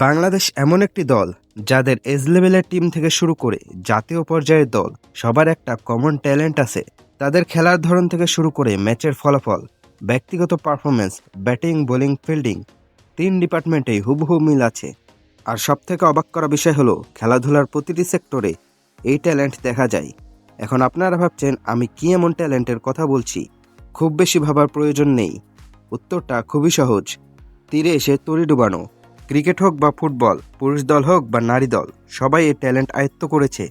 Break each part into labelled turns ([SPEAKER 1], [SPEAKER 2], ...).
[SPEAKER 1] বাংলাদেশ এমন একটি দল যাদের এজ লেভেলের টিম থেকে শুরু করে জাতীয় পর্যায়ের দল সবার একটা কমন ট্যালেন্ট আছে। তাদের খেলার ধরন থেকে শুরু করে ম্যাচের ফলাফল, ব্যক্তিগত পারফরমেন্স ব্যাটিং বোলিং ফিল্ডিং তিন ডিপার্টমেন্টেই হুবহু মিল আছে। আর সবথেকে অবাক করা বিষয় হলো, খেলাধুলার প্রতিটি সেক্টরে এই ট্যালেন্ট দেখা যায়। এখন আপনারা ভাবছেন, আমি কি এমন ট্যালেন্টের কথা বলছি? খুব বেশি ভাবার প্রয়োজন নেই। উত্তরটা খুবই সহজ। তীরে এসে তরি ডুবানো। ক্রিকেট হোক বা ফুটবল, পুরুষ দল হোক বা নারী দল, সবাই এই ট্যালেন্ট আয়ত্ত করেছে।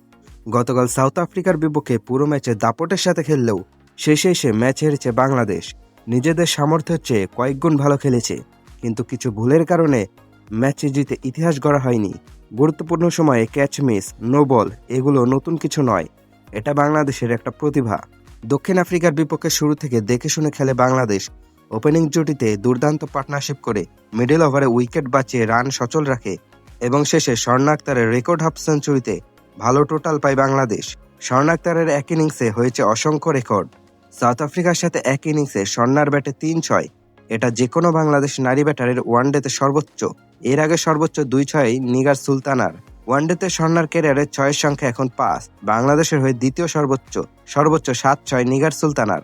[SPEAKER 1] গতকাল সাউথ আফ্রিকার বিপক্ষে পুরো ম্যাচে দাপটের সাথে খেললেও শেষে এসে ম্যাচ হেরেছে বাংলাদেশ। নিজেদের সামর্থ্যের চেয়ে কয়েকগুণ ভালো খেলেছে। কিন্তু কিছু ভুলের কারণে ম্যাচে জিতে ইতিহাস গড়া হয়নি। গুরুত্বপূর্ণ সময়ে ক্যাচ মিস নো বল এগুলো নতুন কিছু নয়। এটা বাংলাদেশের একটা প্রতিভা। দক্ষিণ আফ্রিকার বিপক্ষে শুরু থেকে দেখে শুনে খেলে বাংলাদেশ। ওপেনিং জুটিতে দুর্দান্ত পার্টনারশিপ করে মিডল ওভারে উইকেট বাঁচিয়ে রান সচল রাখে এবং শেষে স্বর্ণ আক্তারের রেকর্ড হাফ সেঞ্চুরিতে ভালো টোটাল পায় বাংলাদেশ। স্বর্ণ আক্তারের এক ইনিংসে হয়েছে অসংখ্য রেকর্ড। সাউথ আফ্রিকার সাথে এক ইনিংসে স্বর্ণার ব্যাটে তিন ছয়। এটা যে কোনো বাংলাদেশ নারী ব্যাটারের ওয়ানডেতে সর্বোচ্চ। এর আগে সর্বোচ্চ দুই ছয় নিগার সুলতানার। ওয়ানডেতে স্বর্ণার ক্যারিয়ারে ছয়ের সংখ্যা এখন পাঁচ। বাংলাদেশের হয়ে দ্বিতীয় সর্বোচ্চ সর্বোচ্চ সাত ছয় নিগার সুলতানার।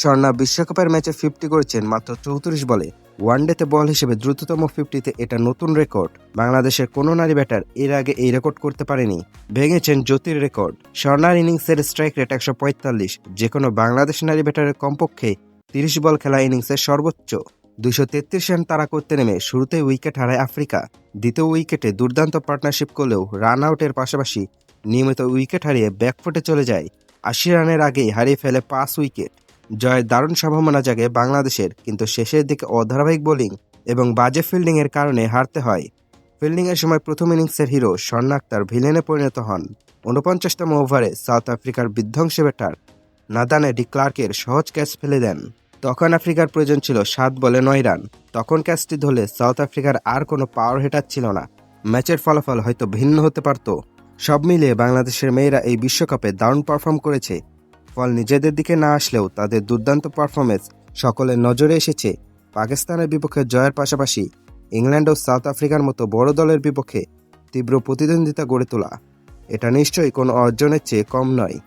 [SPEAKER 1] স্বর্ণা বিশ্বকাপের ম্যাচে ফিফটি করেছেন মাত্র চৌত্রিশ বলে, ওয়ানডেতে বল হিসেবে দ্রুততম ফিফটিতে এটা নতুন রেকর্ড। বাংলাদেশের কোনো নারী ব্যাটার এর আগে এই রেকর্ড করতে পারেনি। ভেঙেছেন জ্যোতির রেকর্ড। স্বর্ণার ইনিংসের স্ট্রাইক রেট একশো পঁয়তাল্লিশ। যে কোনো বাংলাদেশ নারী ব্যাটারের কমপক্ষে তিরিশ বল খেলা ইনিংসের সর্বোচ্চ। দুশো তেত্রিশ রান তারা করতে নেমে শুরুতে উইকেট হারায় আফ্রিকা। দ্বিতীয় উইকেটে দুর্দান্ত পার্টনারশিপ করলেও রান আউটের পাশাপাশি নিয়মিত উইকেট হারিয়ে ব্যাকফুটে চলে যায়। আশি রানের আগেই হারিয়ে ফেলে পাঁচ উইকেট। জয়ের দারুণ সম্ভাবনা জাগে বাংলাদেশের, কিন্তু শেষের দিকে অধারাবাহিক বোলিং এবং বাজে ফিল্ডিংয়ের কারণে হারতে হয়। ফিল্ডিংয়ের সময় প্রথম ইনিংসের হিরো স্বর্ণ আক্তার ভিলেনে পরিণত হন। ঊনপঞ্চাশতম ওভারে সাউথ আফ্রিকার বিধ্বংসী ব্যাটার নাদানে ডি ক্লার্কের সহজ ক্যাচ ফেলে দেন। তখন আফ্রিকার প্রয়োজন ছিল সাত বলে নয় রান। তখন ক্যাচটি ধরলে সাউথ আফ্রিকার আর কোনো পাওয়ার হেটার ছিল না। ম্যাচের ফলাফল হয়তো ভিন্ন হতে পারত। সব মিলিয়ে বাংলাদেশের মেয়েরা এই বিশ্বকাপে দারুণ পারফর্ম করেছে। ফল নিজেদের দিকে না আসলেও তাদের দুর্দান্ত পারফরমেন্স সকলের নজরে এসেছে। পাকিস্তানের বিপক্ষে জয়ের পাশাপাশি ইংল্যান্ড ও সাউথ আফ্রিকার মতো বড় দলের বিপক্ষে তীব্র প্রতিদ্বন্দ্বিতা গড়ে তোলা। এটা নিশ্চয়ই কোনো অর্জনের চেয়ে কম নয়।